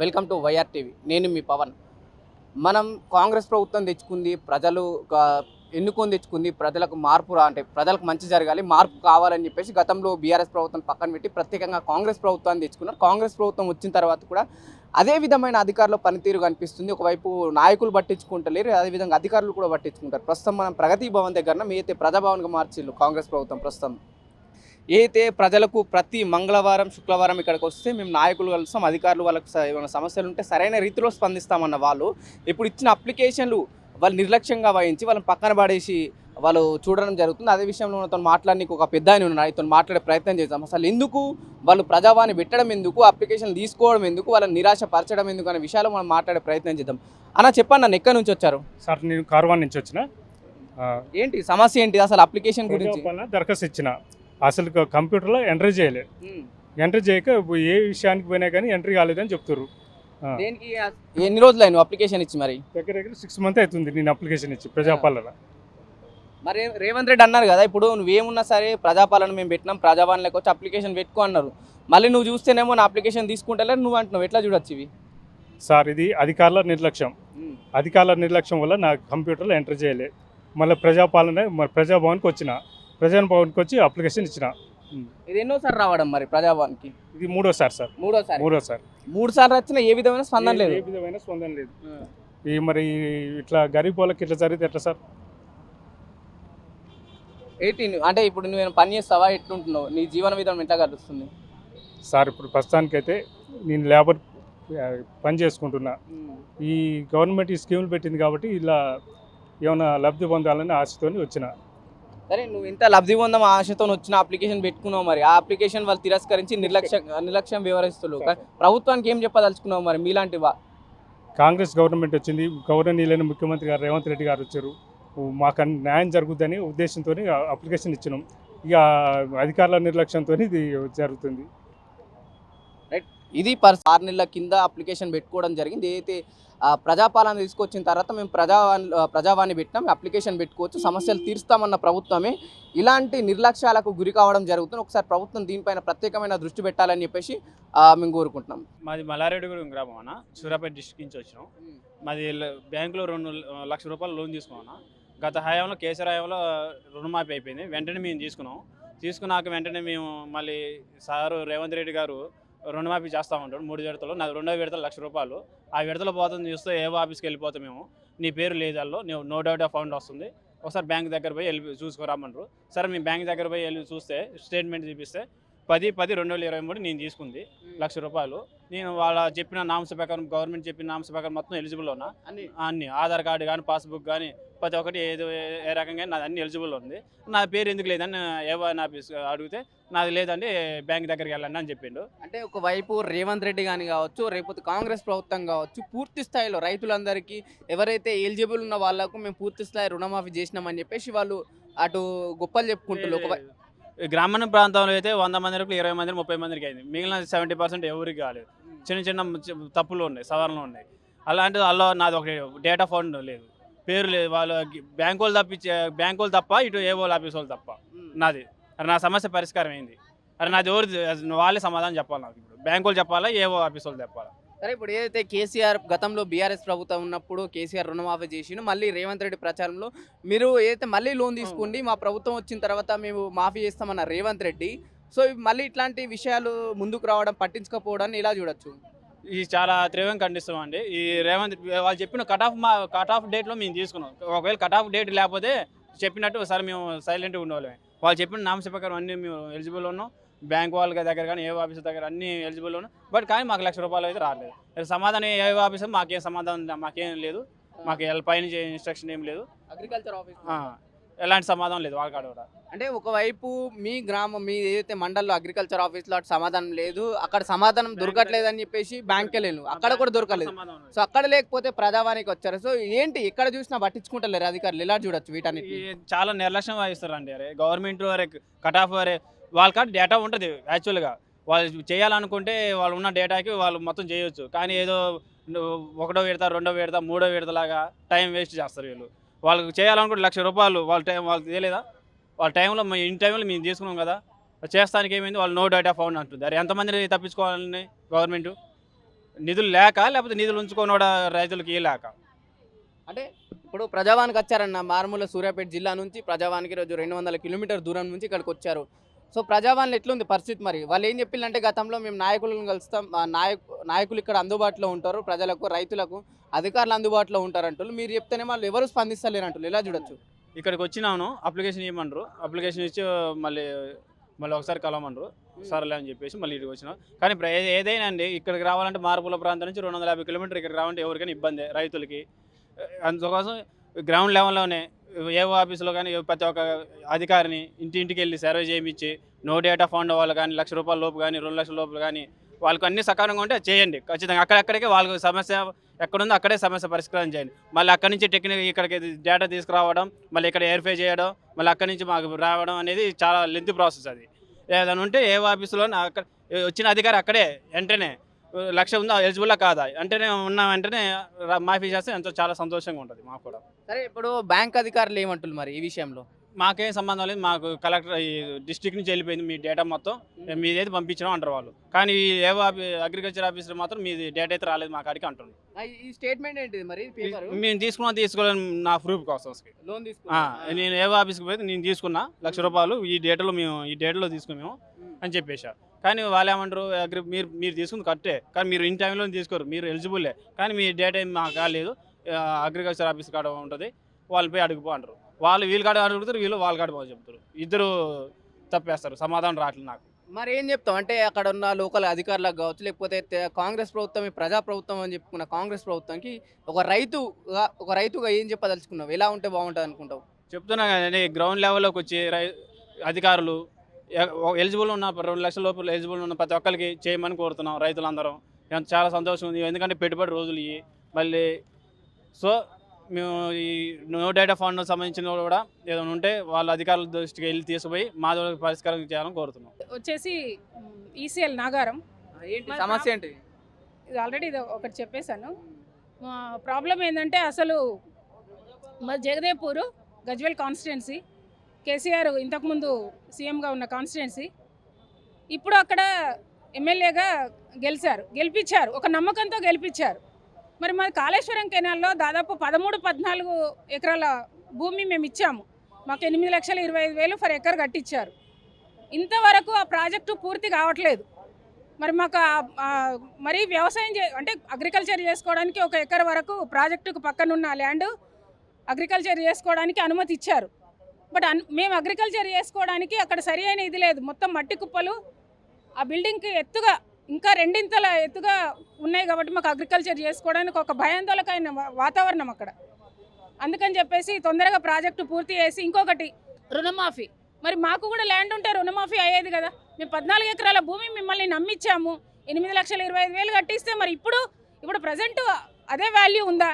Welcome to YR TV. నేను మీ పవన్. మనం కాంగ్రెస్ ప్రభుత్వం తెచ్చుకుంది ప్రజలు ఎన్నుకొని తెచ్చుకుంది ప్రజలకు మార్పు రా అంటే ప్రజలకు మంచి జరగాలి మార్పు కావాలని చెప్పేసి గతంలో బీఆర్ఎస్ ప్రభుత్వం పక్కన పెట్టి ప్రత్యేకంగా కాంగ్రెస్ ప్రభుత్వాన్ని తెచ్చుకున్నారు. కాంగ్రెస్ ప్రభుత్వం వచ్చిన తర్వాత కూడా అదే విధమైన అధికారుల పనితీరు కనిపిస్తుంది. ఒకవైపు నాయకులు పట్టించుకుంటలేరు అదేవిధంగా అధికారులు కూడా పట్టించుకుంటారు. ప్రస్తుతం మనం ప్రగతి భవన్ దగ్గర అయితే ప్రజాభవన్గా మార్చిల్లు కాంగ్రెస్ ప్రభుత్వం ప్రస్తుతం. అయితే ప్రజలకు ప్రతి మంగళవారం శుక్రవారం ఇక్కడికి వస్తే మేము నాయకులు కలుస్తాం అధికారులు వాళ్ళకి ఏమైనా సమస్యలు ఉంటే సరైన రీతిలో స్పందిస్తామన్న వాళ్ళు ఇప్పుడు ఇచ్చిన అప్లికేషన్లు వాళ్ళు నిర్లక్ష్యంగా వహించి వాళ్ళని పక్కన పడేసి వాళ్ళు చూడడం జరుగుతుంది. అదే విషయంలో మనతో మాట్లాడడానికి ఒక పెద్ద ఆయన ఉన్నాడు ఇతను మాట్లాడే ప్రయత్నం చేద్దాం. అసలు ఎందుకు వాళ్ళు ప్రజావాణి పెట్టడం ఎందుకు అప్లికేషన్ తీసుకోవడం ఎందుకు వాళ్ళని నిరాశ పరచడం ఎందుకు అనే విషయాలు మనం మాట్లాడే ప్రయత్నం చేద్దాం. అన్న చెప్పండి నన్ను ఎక్కడి నుంచి వచ్చారు? సార్ నేను కార్వాన్ నుంచి వచ్చిన. ఏంటి సమస్య ఏంటి? అసలు అప్లికేషన్ గురించి. దరఖాస్తు ఇచ్చిన. అసలు కంప్యూటర్లో ఎంట్రీ చేయలే. ఉమ్. ఎంట్రీ చేయక ఏ విషయానికి పోయినా కానీ ఎంట్రీ కాలేదని చెప్తారు దేనికి ఎన్ని రోజులు నువ్వు అప్లికేషన్ ఇచ్చి మరి? దగ్గర దగ్గర సిక్స్ మంత్ అవుతుంది నేను అప్లికేషన్ ఇచ్చి ప్రజాపాలన. మరి రేవంత్ రెడ్డి అన్నారు కదా ఇప్పుడు నువ్వేమున్నా సరే ప్రజాపాలన మేము పెట్టినాం ప్రజాపాలనకి వచ్చి అప్లికేషన్ పెట్టుకో అన్నారు. మళ్ళీ నువ్వు చూస్తేనేమో నా అప్లికేషన్ తీసుకుంటలే నువ్వు అంటున్నావు. ఎట్లా చూడొచ్చు ఇవి? సార్ ఇది అధికారుల నిర్లక్ష్యం. అధికారుల నిర్లక్ష్యం వల్ల నా కంప్యూటర్లో ఎంటర్ చేయలే. మళ్ళీ ప్రజాపాలన మరి ప్రజాభవన్కి వచ్చిన. ప్రజాభవన్కి వచ్చి అప్లికేషన్ ఇచ్చిన. ఇది ఎన్నోసారి రావడం మరి ప్రజాభవన్కి ఇది మూడోసారి సార్. మూడోసారి? మూడోసారి. మూడు సార్లు వచ్చినా ఏ విధమైన స్పందన లేదు. ఏ విధమైన స్పందన లేదు. ఈ మరి ఇట్లా గరీబ్ వాళ్ళకి ఇట్లా జరిగితే ఎట్లా సార్? ఎయిటీన్ అంటే ఇప్పుడు నువ్వు పని చేస్తావా? ఎట్లుంటున్నావు? నీ జీవన విధానం ఎట్లా గడుస్తుంది సార్ ఇప్పుడు ప్రస్తుతానికైతే నేను లేబర్ పని చేసుకుంటున్నా. ఈ గవర్నమెంట్ ఈ స్కీములు పెట్టింది కాబట్టి ఇలా ఏమైనా లబ్ధి పొందాలని ఆశతోని వచ్చిన. సరే నువ్వు ఇంత లబ్ధి పొందం ఆశతో వచ్చిన అప్లికేషన్ పెట్టుకున్నావు మరి. ఆ అప్లికేషన్ వాళ్ళు తిరస్కరించి నిర్లక్ష్యం నిర్లక్ష్యం వ్యవహరిస్తున్నారు కానీ ప్రభుత్వానికి ఏం చెప్పదలుచుకున్నావు మరి? మీలాంటి వా- కాంగ్రెస్ గవర్నమెంట్ వచ్చింది. గౌరవనీయులైన ముఖ్యమంత్రి గారు రేవంత్ రెడ్డి గారు వచ్చారు. మాకు అన్ని న్యాయం జరుగుతుందని ఉద్దేశంతో అప్లికేషన్ ఇచ్చినాం. ఇక అధికారుల నిర్లక్ష్యంతో ఇది జరుగుతుంది. ఇది పర్ ఆరు నెలల కింద అప్లికేషన్ పెట్టుకోవడం జరిగింది. ఏదైతే ప్రజాపాలన తీసుకొచ్చిన తర్వాత మేము ప్రజావాణి ప్రజావాణి పెట్టినాం. అప్లికేషన్ పెట్టుకోవచ్చు. సమస్యలు తీరుస్తామన్న ప్రభుత్వమే ఇలాంటి నిర్లక్ష్యాలకు గురి కావడం జరుగుతుంది. ఒకసారి ప్రభుత్వం దీనిపైన ప్రత్యేకమైన దృష్టి పెట్టాలని చెప్పేసి మేము కోరుకుంటున్నాం. మాది మల్లారెడ్డిగూడెం గ్రామం అన్న. సూర్యాపేట డిస్టిక్ నుంచి వచ్చినాం. మాది బ్యాంకులో రెండు లక్షల లక్ష రూపాయలు లోన్ తీసుకున్నాం గత హయాంలో కేసీఆర్ హయాంలో రుణమాఫీ అయిపోయింది. వెంటనే మేము తీసుకున్నాం. తీసుకున్నాక వెంటనే మేము మళ్ళీ సారు రేవంత్ రెడ్డి గారు రుణమాఫీ చేస్తూ ఉంటాడు మూడు విడతలు. నాది రెండో విడతలు లక్ష రూపాయలు. ఆ విడతలు పోతుంది చూస్తే ఏ ఆఫీస్కి వెళ్ళిపోతాం మేము. నీ పేరు లేదు అందులో. నువ్వు నో డౌట్ అకౌంట్ వస్తుంది. ఒకసారి బ్యాంక్ దగ్గర పోయి వెళ్ళి చూసుకురామంటారు సరే మేము బ్యాంక్ దగ్గర పోయి వెళ్ళి చూస్తే స్టేట్మెంట్ చూపిస్తే పది పది రెండు వేల ఇరవై మూడు నేను తీసుకుంది లక్ష రూపాయలు. నేను వాళ్ళ చెప్పిన నామ్స్ ప్రకారం గవర్నమెంట్ చెప్పిన నామ్స్ ప్రకారం మొత్తం ఎలిజిబుల్ ఉన్నా అన్ని. ఆధార్ కార్డు కానీ పాస్బుక్ కానీ ప్రతి ఒక్కటి ఏదో ఏ- రకంగా నాది అన్ని ఎలిజిబుల్ ఉంది. నా పేరు ఎందుకు లేదని ఏవో ఆఫీస్ అడిగితే నాది లేదండి బ్యాంక్ దగ్గరికి వెళ్ళండి అని చెప్పిండు. అంటే ఒకవైపు రేవంత్ రెడ్డి కానీ కావచ్చు రేపు కాంగ్రెస్ ప్రభుత్వం కావచ్చు పూర్తి స్థాయిలో రైతులందరికీ ఎవరైతే ఎలిజిబుల్ ఉన్న వాళ్ళకు మేము పూర్తి స్థాయి రుణమాఫీ చేసినామని చెప్పేసి వాళ్ళు అటు గొప్పలు చెప్పుకుంటున్నారు. ఒక గ్రామీణ ప్రాంతంలో అయితే వంద మంది వరకు ఇరవై మంది ముప్పై మందికి అయింది. మిగిలిన సెవెంటీ పర్సెంట్ ఎవరికి కాలేదు. చిన్న చిన్న తప్పులు ఉన్నాయి సవరణలు ఉన్నాయి. అలాంటిది అల్లో నాది ఒక డేటా ఫండ్ లేదు. పేరు లేదు. వాళ్ళు బ్యాంకు వాళ్ళు తప్పించే బ్యాంకు వాళ్ళు తప్ప ఇటు ఏ వాళ్ళు ఆఫీస్ వాళ్ళు తప్ప. నాది. అరే నా సమస్య పరిష్కారం అయింది అరే నాది ఎవరు వాళ్ళే సమాధానం చెప్పాలి నాకు ఇప్పుడు. బ్యాంకు వాళ్ళు చెప్పాలా? ఏవో ఆఫీస్ వాళ్ళు చెప్పాలా? సరే ఇప్పుడు ఏదైతే కేసీఆర్ గతంలో బీఆర్ఎస్ ప్రభుత్వం ఉన్నప్పుడు కేసీఆర్ రుణమాఫీ చేసిండు మళ్ళీ రేవంత్ రెడ్డి ప్రచారంలో మీరు ఏదైతే మళ్ళీ లోన్ తీసుకోండి మా ప్రభుత్వం వచ్చిన తర్వాత మేము మాఫీ చేస్తామన్న రేవంత్ రెడ్డి. సో మళ్ళీ ఇట్లాంటి విషయాలు ముందుకు రావడం పట్టించుకోకపోవడాన్ని ఇలా చూడొచ్చు? ఇది చాలా తీవ్రంగా ఖండిస్తాం అండి. ఈ రేవంత్ వాళ్ళు చెప్పిన కట్ ఆఫ్ మా కట్ ఆఫ్ డేట్లో మేము తీసుకున్నాం. ఒకవేళ కట్ ఆఫ్ డేట్ లేకపోతే చెప్పినట్టు సరే మేము సైలెంట్గా ఉండేవాళ్ళమే. వాళ్ళు చెప్పిన నామస ప్రకారం అన్నీ మేము ఎలిజిబుల్ ఉన్నాం. బ్యాంక్ వాళ్ళ దగ్గర కానీ ఏ ఆఫీస్ దగ్గర అన్నీ ఎలిజిబుల్ ఉన్నాం. బట్ కానీ మాకు లక్ష రూపాయలు అయితే రాలేదు. సమాధానం ఏ ఆఫీస్ మాకేం సమాధానం మాకేం లేదు. మాకు పైనుంచి ఇన్స్ట్రక్షన్ ఏం లేదు. అగ్రికల్చర్ ఆఫీస్ ఎలాంటి సమాధానం లేదు వాళ్ళ కాడ కూడా. అంటే ఒకవైపు మీ గ్రామం మీ ఏదైతే మండల్లో అగ్రికల్చర్ ఆఫీస్లో అటు సమాధానం లేదు అక్కడ సమాధానం దొరకట్లేదు అని చెప్పేసి బ్యాంక్ వెళ్ళాను అక్కడ కూడా దొరకలేదు. సో అక్కడ లేకపోతే ప్రజావానికి వచ్చారు. సో ఏంటి ఎక్కడ చూసినా పట్టించుకుంటలేరు అధికారులు? ఇలా చూడొచ్చు వీటన్నిటి చాలా నిర్లక్ష్యం వహిస్తారండి అరే. గవర్నమెంట్ అరే కట్ ఆఫ్ అరే వాళ్ళ కాడ డేటా ఉంటుంది యాక్చువల్గా వాళ్ళు చేయాలనుకుంటే వాళ్ళు ఉన్న డేటాకి వాళ్ళు మొత్తం చేయొచ్చు. కానీ ఏదో ఒకటో విడత రెండో విడత మూడో విడతలాగా టైం వేస్ట్ చేస్తారు వీళ్ళు. వాళ్ళకి చేయాలనుకుంటే లక్ష రూపాయలు వాళ్ళ టైం వాళ్ళకి తెలియదా? వాళ్ళ టైంలో మేము ఇన్ టైంలో మేము తీసుకున్నాం కదా. చేస్తానికి ఏమైంది? వాళ్ళు నో డేటా ఫౌండ్ అంటుంది. అరే ఎంతమందిని తప్పించుకోవాలని గవర్నమెంట్? నిధులు లేక లేకపోతే నిధులు ఉంచుకోనోడ రైతులకి లేక? అంటే ఇప్పుడు ప్రజావానికి వచ్చారన్న మారుమూల సూర్యాపేట జిల్లా నుంచి ప్రజావానికి రోజు రెండు వందల కిలోమీటర్ దూరం నుంచి ఇక్కడికి వచ్చారు. సో ప్రజావాన్లో ఎట్లుంది పరిస్థితి మరి? వాళ్ళు ఏం చెప్పిందంటే గతంలో మేము నాయకులను కలుస్తాం నాయకు నాయకులు ఇక్కడ అందుబాటులో ఉంటారు ప్రజలకు రైతులకు. అధికారులు అందుబాటులో ఉంటారు అంటున్నారు మీరు చెప్తేనే వాళ్ళు ఎవరు స్పందిస్తలేరు అంటున్నారు ఎలా చూడొచ్చు? ఇక్కడికి వచ్చినాను అప్లికేషన్ ఇవ్వమన్నారు అప్లికేషన్ ఇచ్చి మళ్ళీ మళ్ళీ ఒకసారి కలవమన్నారు సరేలే అని చెప్పేసి మళ్ళీ ఇక్కడికి వచ్చినాం. కానీ ఇప్పుడు ఏ- ఏదైనా అండి ఇక్కడికి రావాలంటే మార్పుల ప్రాంతం నుంచి రెండు వందల యాభై కిలోమీటర్ ఇక్కడికి రావాలంటే ఎవరికైనా ఇబ్బంది రైతులకి. అందుకోసం గ్రౌండ్ లెవెల్లోనే ఏవో ఆఫీసులో కానీ ఏ ప్రతి ఒక్క అధికారిని ఇంటి ఇంటికి వెళ్ళి సర్వే చేయించి నో డేటా ఫండ్ వాళ్ళు కానీ లక్ష రూపాయల లోపు కానీ రెండు లక్షల లోపు కానీ వాళ్ళకి అన్ని సకాలంగా ఉంటే చేయండి. ఖచ్చితంగా అక్కడక్కడికే వాళ్ళకి సమస్య ఎక్కడుందో అక్కడే సమస్య పరిష్కారం చేయండి. మళ్ళీ అక్కడి నుంచి టెక్నిక్ ఇక్కడికి డేటా తీసుకురావడం మళ్ళీ ఇక్కడ వెరిఫై చేయడం మళ్ళీ అక్కడి నుంచి మాకు రావడం అనేది చాలా లెంత్ ప్రాసెస్ అది. ఏదైనా ఉంటే ఏ ఆఫీసులో అక్కడ వచ్చిన అధికారి అక్కడే వెంటనే లక్ష ఉందా ఎలిజిబుల్లా కాదా? వెంటనే ఉన్న వెంటనే మాఫీ చేస్తే ఎంతో చాలా సంతోషంగా ఉంటుంది మాకు కూడా. సరే ఇప్పుడు బ్యాంక్ అధికారులు ఏమంటున్నారు మరి ఈ విషయంలో? మాకేం సంబంధం లేదు. మాకు కలెక్టర్ ఈ డిస్టిక్ నుంచి వెళ్ళిపోయింది మీ డేటా మొత్తం. మీదైతే పంపించడం అంటారు వాళ్ళు. కానీ ఈ ఏవో అగ్రికల్చర్ ఆఫీసర్ మాత్రం మీది డేటా అయితే రాలేదు మా కాడికి అంటుంది ఆ, ఈ స్టేట్మెంట్ ఏంటిది మరి? మేము తీసుకున్నా తీసుకోలేని నా ప్రూఫ్ కోసం లోన్ నేను ఏవో ఆఫీస్కి పోయి నేను తీసుకున్నా లక్ష రూపాయలు ఈ డేటాలో మేము ఈ డేటాలో తీసుకుని మేము అని చెప్పేసా కానీ వాళ్ళు ఏమంటారు అగ్రి మీరు మీరు తీసుకుంది కట్టే కానీ మీరు ఇన్ టైంలో తీసుకోరు మీరు ఎలిజిబుల్లే కానీ మీ డేటా ఏం మాకు కాలేదు అగ్రికల్చర్ ఆఫీస్ కాడ ఉంటుంది. వాళ్ళు పోయి అడుగుపో అంటారు. వాళ్ళు వీళ్ళు కాడ అడుగుతారు వీళ్ళు వాళ్ళ కాడ చెప్తారు ఇద్దరు తప్పేస్తారు సమాధానం రావట్లేదు నాకు. మరి ఏం చెప్తాం అంటే అక్కడ ఉన్న లోకల్ అధికారులకు కావచ్చు లేకపోతే కాంగ్రెస్ ప్రభుత్వం ఈ ప్రజా ప్రభుత్వం అని చెప్పుకున్న కాంగ్రెస్ ప్రభుత్వంకి ఒక రైతుగా ఒక రైతుగా ఏం చెప్పదలుచుకున్నావు? ఎలా ఉంటే బాగుంటుంది అనుకుంటావు? చెప్తున్నా కదండి గ్రౌండ్ లెవెల్లోకి వచ్చి రై అధికారులు ఎలిజిబుల్ ఉన్న రెండు లక్షల లోపల ఎలిజిబుల్ ఉన్న ప్రతి ఒక్కరికి చేయమని కోరుతున్నాం రైతులందరం. ఎంత చాలా సంతోషం ఉంది. ఎందుకంటే పెట్టుబడి రోజులు ఇవి మళ్ళీ సో మేము ఈ నో డేటా ఫండ్ సంబంధించిన కూడా ఏదైనా ఉంటే వాళ్ళ అధికారుల దృష్టికి వెళ్ళి తీసుకుపోయి మా ద్వారా పరిష్కారం చేయాలని కోరుతున్నాం. వచ్చేసి ఈసీఎల్ నాగారం. ఏంటి సమస్య ఏంటి? ఇది ఆల్రెడీ ఇది ఒకటి చెప్పేశాను. ప్రాబ్లం ఏంటంటే అసలు మా జగదేపూర్ గజ్వెల్ కాన్స్టిట్యున్సీ కేసీఆర్ ఇంతకుముందు సీఎంగా ఉన్న కాన్స్టిట్యున్సీ ఇప్పుడు అక్కడ ఎమ్మెల్యేగా గెలిచారు. గెలిపించారు. ఒక నమ్మకంతో గెలిపించారు. మరి మన కాళేశ్వరం కెనాల్లో దాదాపు పదమూడు పద్నాలుగు ఎకరాల భూమి మేము ఇచ్చాము. మాకు ఎనిమిది లక్షల ఇరవై ఐదు వేలు ఫర్ ఎకర్ కట్టించారు ఇంతవరకు ఆ ప్రాజెక్టు పూర్తి కావట్లేదు. మరి మాకు మరి వ్యవసాయం చే అంటే అగ్రికల్చర్ చేసుకోవడానికి ఒక ఎకర్ వరకు ప్రాజెక్టుకు పక్కనున్న ల్యాండ్ అగ్రికల్చర్ చేసుకోవడానికి అనుమతి ఇచ్చారు. బట్ అన్ మేము అగ్రికల్చర్ చేసుకోవడానికి అక్కడ సరి అయిన ఇది లేదు. మొత్తం మట్టి కుప్పలు ఆ బిల్డింగ్కి ఎత్తుగా ఇంకా రెండింతల ఎత్తుగా ఉన్నాయి కాబట్టి మాకు అగ్రికల్చర్ చేసుకోవడానికి ఒక భయాందోళకైన వాతావరణం అక్కడ. అందుకని చెప్పేసి తొందరగా ప్రాజెక్టు పూర్తి చేసి ఇంకొకటి రుణమాఫీ. మరి మాకు కూడా ల్యాండ్ ఉంటే రుణమాఫీ అయ్యేది కదా. మేము పద్నాలుగు ఎకరాల భూమి మిమ్మల్ని నమ్మిచ్చాము. ఎనిమిది లక్షల ఇరవై ఐదు వేలు కట్టిస్తే మరి ఇప్పుడు ఇప్పుడు ప్రజెంట్ అదే వాల్యూ ఉందా?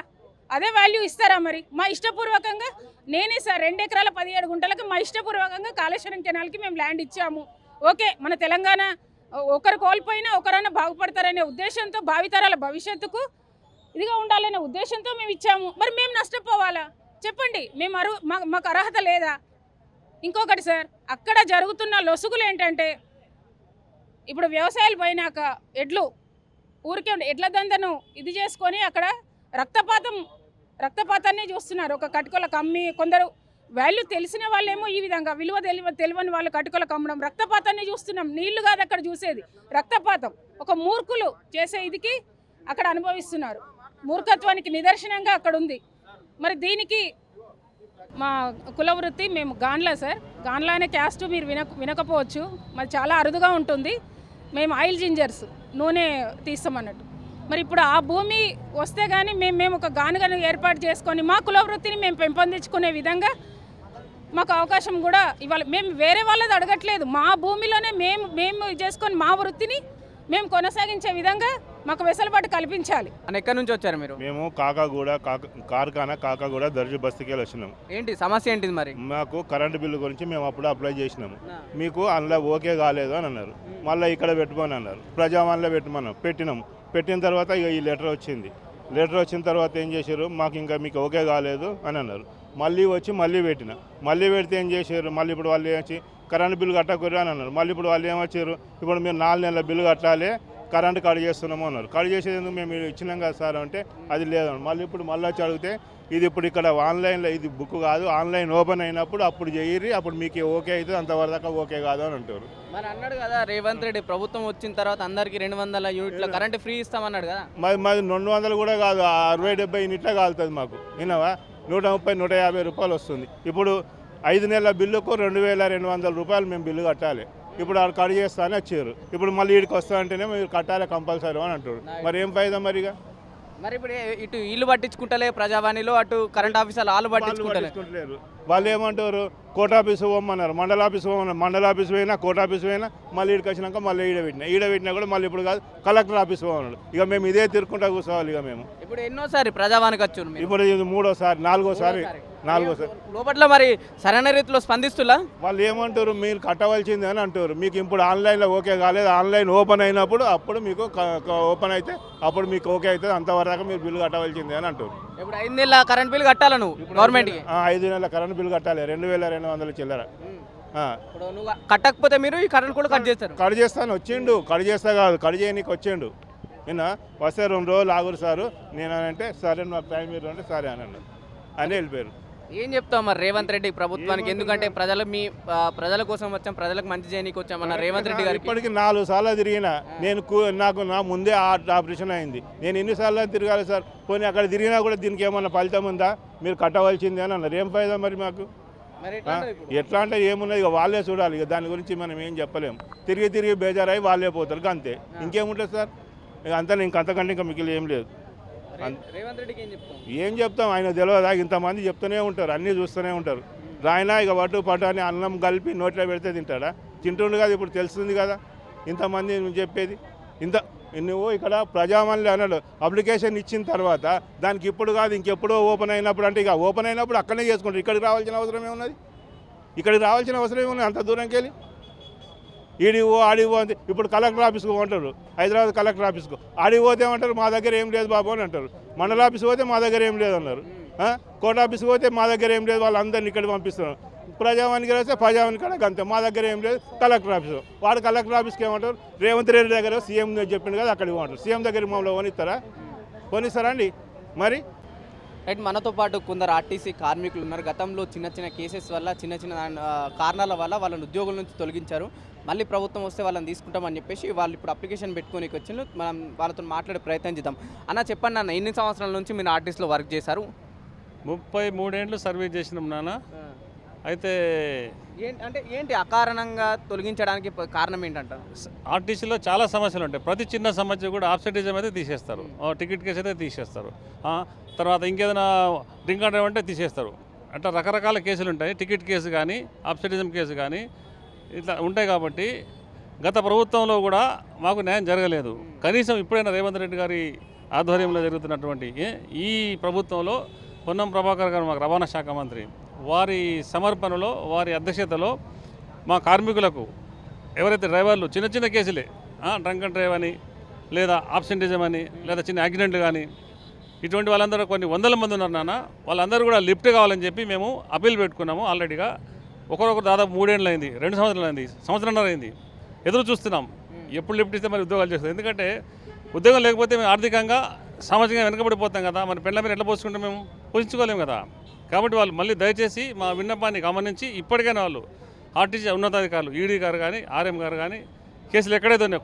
అదే వాల్యూ ఇస్తారా మరి? మా ఇష్టపూర్వకంగా నేనే సార్ రెండు ఎకరాల పదిహేడు గుంటలకు మా ఇష్టపూర్వకంగా కాళేశ్వరం కెనాల్కి మేము ల్యాండ్ ఇచ్చాము. ఓకే మన తెలంగాణ ఒకరు కోల్పోయినా ఒకరైనా బాగుపడతారనే ఉద్దేశంతో భావితరాల భవిష్యత్తుకు ఇదిగా ఉండాలనే ఉద్దేశంతో మేము ఇచ్చాము. మరి మేము నష్టపోవాలా? చెప్పండి. మేము అరు మా- మాకు అర్హత లేదా? ఇంకొకటి సార్ అక్కడ జరుగుతున్న లొసుగులు ఏంటంటే ఇప్పుడు వ్యవసాయాలు పోయినాక ఎడ్లు ఊరికే ఉండే ఎడ్ల దందను ఇది చేసుకొని అక్కడ రక్తపాతం రక్తపాతాన్ని చూస్తున్నారు. ఒక కటుకలకు అమ్మి కొందరు వాల్యూ తెలిసిన వాళ్ళేమో ఈ విధంగా విలువ తెలివ తెలియని వాళ్ళు కటుకలకు అమ్మడం రక్తపాతాన్ని చూస్తున్నాం. నీళ్ళు కాదు అక్కడ చూసేది. రక్తపాతం. ఒక మూర్ఖులు చేసే ఇదికి అక్కడ అనుభవిస్తున్నారు. మూర్ఖత్వానికి నిదర్శనంగా అక్కడ ఉంది. మరి దీనికి మా కుల వృత్తి మేము గాన్లా సార్. గాన్లా అనే క్యాస్ట్ మీరు వినక వినకపోవచ్చు. మరి చాలా అరుదుగా ఉంటుంది. మేము ఆయిల్ జింజర్స్ నూనె తీస్తామన్నట్టు. మరి ఇప్పుడు ఆ భూమి వస్తే కానీ మేము మేము ఒక గానుగను ఏర్పాటు చేసుకొని మా కుల వృత్తిని మేము పెంపొందించుకునే విధంగా మాకు అవకాశం కూడా ఇవాళ మేము వేరే వాళ్ళది అడగట్లేదు. మా భూమిలోనే మేము మేము చేసుకొని మా వృత్తిని మేము కొనసాగించే విధంగా మాకు వెసులుబాటు కల్పించాలి. అని ఎక్కడి నుంచి వచ్చారు మీరు? మేము కాకాగూడ కాక కార్ఖానా కాకాగూడ దర్జీ బస్తీకి వచ్చినాం ఏంటి సమస్య ఏంటిది మరి? మాకు కరెంటు బిల్లు గురించి మేము అప్పుడు అప్లై చేసినాము. మీకు అందులో ఓకే కాలేదు అని అన్నారు. మళ్ళీ ఇక్కడ పెట్టుమని అన్నారు. ప్రజావాణిలో పెట్టమన్నాం పెట్టినాం. పెట్టిన తర్వాత ఇక ఈ లెటర్ వచ్చింది. లెటర్ వచ్చిన తర్వాత ఏం చేశారు? మాకు ఇంకా మీకు ఓకే కాలేదు అని అన్నారు. మళ్ళీ వచ్చి మళ్ళీ పెట్టిన. మళ్ళీ పెడితే ఏం చేశారు? మళ్ళీ ఇప్పుడు వాళ్ళు వచ్చి కరెంట్ బిల్లు కట్టకూరు అని అన్నారు. మళ్ళీ ఇప్పుడు వాళ్ళు ఏమొచ్చారు? ఇప్పుడు మీరు నాలుగు నెలల బిల్లు కట్టాలి కరెంట్ కట్ చేస్తున్నాము అన్నారు. కట్ చేసేది ఎందుకు మేము ఇచ్చినాం కదా సార్ అంటే అది లేదన్నారు మళ్ళీ ఇప్పుడు మళ్ళీ వచ్చి అడిగితే ఇది ఇప్పుడు ఇక్కడ ఆన్లైన్లో ఇది బుక్ కాదు ఆన్లైన్ ఓపెన్ అయినప్పుడు అప్పుడు చేయరి అప్పుడు మీకు ఓకే అయితే అంతవరకు దాకా ఓకే కాదు అని అంటారు. మరి అన్నాడు కదా రేవంత్ రెడ్డి ప్రభుత్వం వచ్చిన తర్వాత అందరికి రెండు వందల యూనిట్ల కరెంట్ ఫ్రీ ఇస్తామన్నాడు కదా. మాది మాది రెండు వందలు కూడా కాదు అరవై డెబ్బై యూనిట్లే కాలుతుంది మాకు. విన్నావా? నూట ముప్పై నూట యాభై రూపాయలు వస్తుంది. ఇప్పుడు ఐదు నెలల బిల్లుకు రెండు వేల రెండు వందల రూపాయలు మేము బిల్లు కట్టాలి. ఇప్పుడు వాళ్ళు కట్ చేస్తా అని వచ్చారు. ఇప్పుడు మళ్ళీ వీడికి వస్తా అంటేనే మీరు కట్టాలి కంపల్సరీ అని అంటారు మరి ఏం ఫైదా మరిగా? మరి ఇప్పుడు ఇటు ఇల్లు పట్టించుకుంటలే ప్రజావాణిలో అటు కరెంట్ ఆఫీసర్లు వాళ్ళు వాళ్ళు పట్టించుకుంటలే. పట్టించుకుంటలేరు. వాళ్ళు ఏమంటారు? కోట ఆఫీసు పోమన్నారు మండల ఆఫీసు పోమన్నారు. మండల ఆఫీసు పోయినా కోట ఆఫీసు పోయినా మళ్ళీ ఈడికి వచ్చినాక మళ్ళీ ఈడ పెట్టినా. ఈడ పెట్టినా కూడా మళ్ళీ ఇప్పుడు కాదు కలెక్టర్ ఆఫీస్ పోమన్నాడు. ఇక మేము ఇదే తిరుక్కుంటా కూర్చోవాలి ఇక మేము. ఇప్పుడు ఎన్నోసారి ప్రజావానికి వచ్చారు ఇప్పుడు ఇది మూడోసారి నాలుగోసారి. నాలుగోసారి లోపట్ల మరి సరైన రీతిలో స్పందిస్తులా? వాళ్ళు ఏమంటారు? మీరు కట్టవలసింది అని అంటారు. మీకు ఇప్పుడు ఆన్లైన్లో ఓకే కాలేదు. ఆన్లైన్ ఓపెన్ అయినప్పుడు అప్పుడు మీకు ఓపెన్ అయితే అప్పుడు మీకు ఓకే అవుతుంది. అంతవరకు మీరు బిల్లు కట్టవలసింది అని అంటారు. ఇప్పుడు ఐదు నెలల కరెంట్ బిల్ కట్టాలా నువ్వు గవర్నమెంట్కి ఆ, ఐదు నెలల కరెంట్ బిల్లు కట్టాలి. రెండు వేల రెండు వందల చిల్లర. కట్టకపోతే మీరు ఈ కరెంట్ కూడా కట్ చేస్తారు. కట్ చేస్తాను. వచ్చిండు. కట్ చేస్తా కాదు. కట్ చేయనీకి వచ్చిండు. నిన్న వస్తే రెండు రోజులు ఆగురు సారు. నేను అంటే సరే నాకు టైం మీరు అంటే సరే అని అని వెళ్ళిపోయారు. ఏం చెప్తావు మరి? రేవంత్ రెడ్డి ప్రభుత్వానికి ఎందుకంటే ప్రజలు మీ ప్రజల కోసం వచ్చాం ప్రజలకు మంచి చేయనీకి వచ్చామన్న రేవంత్ రెడ్డి గారికి. ఇప్పటికి నాలుగు సార్లు తిరిగిన నేను నాకు నా ముందే ఆపరేషన్ అయింది. నేను ఎన్నిసార్లు తిరగాలి సార్. పోనీ అక్కడ తిరిగినా కూడా దీనికి ఏమన్నా ఫలితం ఉందా? మీరు కట్టవలసింది అని అన్నారు ఏం ఫైదా మరి మాకు? ఎట్లా అంటే ఏమున్నది? ఇక వాళ్ళే చూడాలి. ఇక దాని గురించి మనం ఏం చెప్పలేము తిరిగి తిరిగి బేజారై వాళ్ళే పోతారు. ఇక అంతే ఇంకేముంటుంది సార్? ఇక అంతా ఇంక అంతకంటే ఇంకా మిగిలి ఏం లేదు. ఏం చెప్తాం? ఆయన తెలియదా. ఇంతమంది చెప్తూనే ఉంటారు. అన్నీ చూస్తూనే ఉంటారు. రాయినా ఇక వడ్డు పట్టు అని అన్నం కలిపి నోట్లో పెడితే తింటాడా? తింటుండు కదా ఇప్పుడు తెలుస్తుంది కదా. ఇంతమంది నువ్వు చెప్పేది. ఇంత నువ్వు ఇక్కడ ప్రజామల్లి అన్నాడు. అప్లికేషన్ ఇచ్చిన తర్వాత దానికి ఇప్పుడు కాదు ఇంకెప్పుడో ఓపెన్ అయినప్పుడు అంటే ఇక ఓపెన్ అయినప్పుడు అక్కడనే చేసుకుంటారు. ఇక్కడికి రావాల్సిన అవసరం ఏమున్నది? ఇక్కడికి రావాల్సిన అవసరం ఏమున్నది? అంత దూరంకి వెళ్ళి ఈడివో ఆడివో అంతే ఇప్పుడు కలెక్టర్ ఆఫీస్కి అంటారు హైదరాబాద్ కలెక్టర్ ఆఫీస్కు. ఆడికి పోతే ఏమంటారు? మా దగ్గర ఏం లేదు బాబు అని అంటారు. మండల ఆఫీస్ పోతే మా దగ్గర ఏం లేదు అన్నారు. కోర్టు ఆఫీస్కి పోతే మా దగ్గర ఏం లేదు వాళ్ళందరినీ ఇక్కడ పంపిస్తున్నారు. ప్రజావానికి వస్తే ప్రజావానికి కాడ అంతే. మా దగ్గర ఏం లేదు కలెక్టర్ ఆఫీస్. వాడు కలెక్టర్ ఆఫీస్కి ఏమంటారు? రేవంత్ రెడ్డి దగ్గర సీఎం చెప్పిండు కదా అక్కడికి పోంటారు సీఎం దగ్గర మమ్మల్ని పోనిస్తారా పోనిస్తారా అండి? మరి? రైట్ మనతో పాటు కొందరు ఆర్టీసీ కార్మికులు ఉన్నారు. గతంలో చిన్న చిన్న కేసెస్ వల్ల చిన్న చిన్న కారణాల వల్ల వాళ్ళని ఉద్యోగుల నుంచి తొలగించారు. మళ్ళీ ప్రభుత్వం వస్తే వాళ్ళని తీసుకుంటామని చెప్పేసి వాళ్ళు ఇప్పుడు అప్లికేషన్ పెట్టుకొని వచ్చిండ్రు. మనం వాళ్ళతో మాట్లాడే ప్రయత్నం చేద్దాం. అన్న చెప్పండి అన్న ఎన్ని సంవత్సరాల నుంచి మీరు ఆర్టీసీలో వర్క్ చేశారు? ముప్పై మూడేండ్లు సర్వీస్ చేసినాం నాన్న. అయితే ఏంటి అంటే ఏంటి అకారణంగా తొలగించడానికి కారణం ఏంటంటారు ఆర్టీసీలో చాలా సమస్యలు ఉంటాయి. ప్రతి చిన్న సమస్య కూడా ఆబ్సెంటిజం అయితే తీసేస్తారు. టికెట్ కేసు అయితే తీసేస్తారు. తర్వాత ఇంకేదైనా డ్రింక్ అంటే తీసేస్తారు. అట్లా రకరకాల కేసులు ఉంటాయి. టికెట్ కేసు కానీ ఆబ్సెంటిజం కేసు కానీ ఇట్లా ఉంటాయి కాబట్టి గత ప్రభుత్వంలో కూడా మాకు న్యాయం జరగలేదు. కనీసం ఇప్పుడైనా రేవంత్ రెడ్డి గారి ఆధ్వర్యంలో జరుగుతున్నటువంటి ఈ ప్రభుత్వంలో పొన్నం ప్రభాకర్ గారు మాకు రవాణా శాఖ మంత్రి. వారి సమర్పణలో వారి అధ్యక్షతలో మా కార్మికులకు ఎవరైతే డ్రైవర్లు చిన్న చిన్న కేసులే డ్రంక్ అండ్ డ్రైవ్ అని లేదా ఆబ్సెంటిజం అని లేదా చిన్న యాక్సిడెంట్లు కానీ ఇటువంటి వాళ్ళందరూ కొన్ని వందల మంది ఉన్నారు నాన్న. వాళ్ళందరూ కూడా లిఫ్ట్ కావాలని చెప్పి మేము అప్పీల్ పెట్టుకున్నాము. ఆల్రెడీగా ఒకరొకరు దాదాపు మూడేళ్ళు అయింది రెండు సంవత్సరాలు అయింది సంవత్సరంన్నర అయింది ఎదురు చూస్తున్నాం. ఎప్పుడు లిఫ్ట్ ఇస్తే మరి ఉద్యోగాలు చేస్తాం ఎందుకంటే ఉద్యోగం లేకపోతే మేము ఆర్థికంగా సామాజికంగా వెనకబడిపోతాం కదా. మన పిల్లల మీద ఎట్లా పోసుకుంటే మేము? పోషించుకోలేము కదా. కాబట్టి వాళ్ళు మళ్ళీ దయచేసి మా విన్నపాన్ని గమనించి ఇప్పటికైనా వాళ్ళు ఆర్టీసీ ఉన్నతాధికారులు ఈడీ గారు కానీ ఆర్ఎం గారు కానీ కేసులు ఎక్కడైతే ఉన్నాయో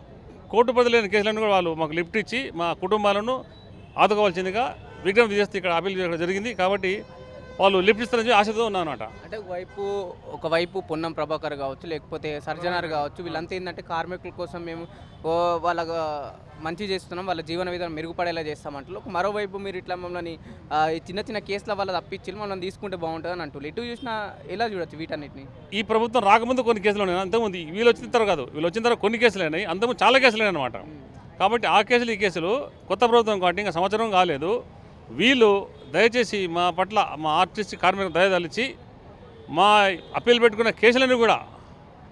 కోర్టు పరిధి లేని కేసులను కూడా వాళ్ళు మాకు లిఫ్ట్ ఇచ్చి మా కుటుంబాలను ఆదుకోవాల్సిందిగా విజ్ఞప్తి చేస్తే ఇక్కడ అప్పీల్ చేయడం జరిగింది. కాబట్టి వాళ్ళు చెప్పి ఆశతో ఉన్నారన్నమాట. అంటే ఒకవైపు ఒకవైపు పొన్నం ప్రభాకర్ కావచ్చు లేకపోతే సర్జనార్ కావచ్చు వీళ్ళంతా ఏంటంటే కార్మికుల కోసం మేము వాళ్ళ మంచి చేస్తున్నాం వాళ్ళ జీవన విధానం మెరుగుపడేలా చేస్తామంటారు మరోవైపు మీరు ఇట్లా మమ్మల్ని చిన్న చిన్న కేసుల వల్ల తప్పించి మనం తీసుకుంటే బాగుంటుంది అని అంటారు ఎటు చూసినా ఎలా చూడొచ్చు వీటన్నిటిని? ఈ ప్రభుత్వం రాకముందు కొన్ని కేసులు ఉన్నాయి. అంతకుముందు వీళ్ళు వచ్చిన తర్వాత కాదు వీళ్ళు వచ్చిన తర్వాత కొన్ని కేసులు అయినాయి. అంతకుముందు చాలా కేసులు అయినాయి అనమాట కాబట్టి ఆ కేసులు ఈ కేసులు కొత్త ప్రభుత్వం కాబట్టి ఇంకా సంవత్సరం కాలేదు. వీళ్ళు దయచేసి మా పట్ల మా ఆర్టిస్ట్ కార్మికులు దయదలిచి మా అప్పీల్ పెట్టుకున్న కేసులన్నీ కూడా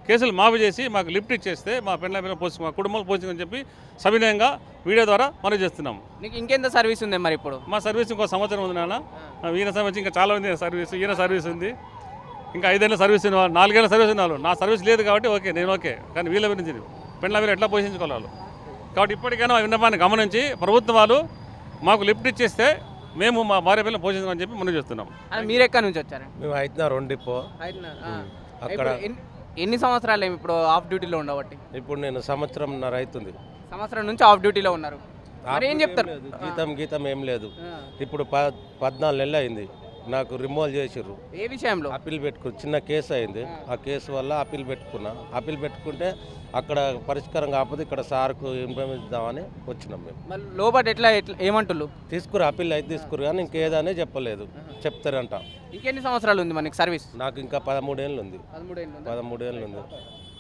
కేసులు మాఫీ చేసి మాకు లిఫ్ట్ ఇచ్చేస్తే మా పెళ్ళ పిల్లలు పోసి మా కుటుంబాలు పోసిందని చెప్పి సవినయంగా వీడియో ద్వారా మనం చేస్తున్నాం నీకు ఇంకెంత సర్వీస్ ఉంది మరి ఇప్పుడు? మా సర్వీస్ ఇంకో సంవత్సరం ఉంది నాన్న. ఈయన సర్వీస్ ఇంకా చాలా ఉంది సర్వీస్. ఈయన సర్వీస్ ఉంది. ఇంకా ఐదేళ్ళ సర్వీస్ వాళ్ళు నాలుగేళ్ళ సర్వీస్ ఉన్న వాళ్ళు నా సర్వీస్ లేదు కాబట్టి ఓకే నేను ఓకే. కానీ వీళ్ళ గురించి పెళ్ళ వీళ్ళు ఎట్లా పోషించుకోవాలి వాళ్ళు? కాబట్టి ఇప్పటికైనా విన్నపాన్ని గమనించి ప్రభుత్వాలు మాకు లిఫ్ట్ ఇచ్చేస్తే మేము మా భార్య పిల్లలు పోషించమని చెప్పి మనం చేస్తున్నాం. అని మీరు ఎక్కడి నుంచి వచ్చారు? మేము అయితే రెండు డిపో. అక్కడ ఇప్పుడు ఎన్ని- సంవత్సరాలు ఏమి ఇప్పుడు ఆఫ్ డ్యూటీలో ఉండబట్టి? ఇప్పుడు నేను సంవత్సరంన్నర అవుతుంది. సంవత్సరం నుంచి ఆఫ్ డ్యూటీలో ఉన్నారు. మరి ఏం చెప్తారు? జీతం గీతం ఏం లేదు. ఇప్పుడు ప పద్నాలుగు నెలలు అయింది. నాకు రిమూవల్ చేసిర్రు. ఏ విషయంలో? అప్పీల్ పెట్టుకు చిన్న కేసు అయింది. ఆ. కేసు వల్ల అప్పీల్ పెట్టుకున్నా. అప్పీల్ పెట్టుకుంటే అక్కడ పరిష్కారం కాకపోతే ఇక్కడ సార్కు ఇన్ఫర్మేషన్ ఇద్దామని వచ్చినాం మేము. మళ్ళీ లోపల ఎట్లా ఎట్లా ఏమంటుళ్ళు? తీసుకురు అప్పీల్ అయితే తీసుకురు కానీ ఇంకేదనే చెప్పలేదు. చెప్తారంట. ఇంకెన్ని సంవత్సరాలు ఉంది మనకి సర్వీస్? నాకు ఇంకా పదమూడేళ్ళు ఉంది. పదమూడేళ్ళు ఉందా?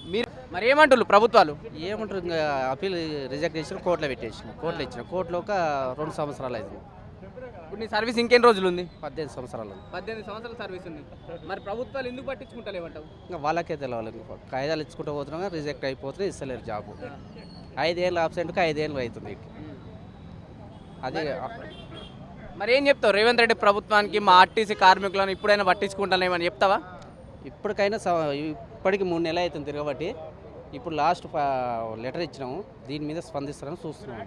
మీరు మరి ఏమంటుళ్ళు ప్రభుత్వాలు? ఏమంటారు ఇంకా అప్పీల్ రిజెక్ట్ చేసిన కోర్టులో పెట్టేసిన కోర్టులో ఇచ్చిన. కోర్టులో ఒక రెండు సంవత్సరాలు అయింది. ఇప్పుడు నీ సర్వీస్ ఇంకెన్ని రోజులు ఉంది? పద్దెనిమిది సంవత్సరాలు. పద్దెనిమిది సంవత్సరాల సర్వీస్ ఉంది. మరి ప్రభుత్వాలు ఎందుకు పట్టించుకుంటలేమంటావు ఇంకా వాళ్ళకే తెలవాలి కాయిదాలు ఇచ్చుకుంటూ పోతున్నాం రిజెక్ట్ అయిపోతుంది ఇస్తలేరు జాబ్. ఐదేళ్ళు అబ్సెంట్కి ఐదేళ్ళు అవుతుంది అదే మరి ఏం చెప్తావు? రేవంత్ రెడ్డి ప్రభుత్వానికి మా ఆర్టీసీ కార్మికులను ఇప్పుడైనా పట్టించుకుంటానేమని చెప్తావా? ఇప్పటికైనా ఇప్పటికి మూడు నెలలు అవుతుంది తిరగబట్టి. ఇప్పుడు లాస్ట్ లెటర్ ఇచ్చినాము. దీని మీద స్పందిస్తారని చూస్తున్నాం.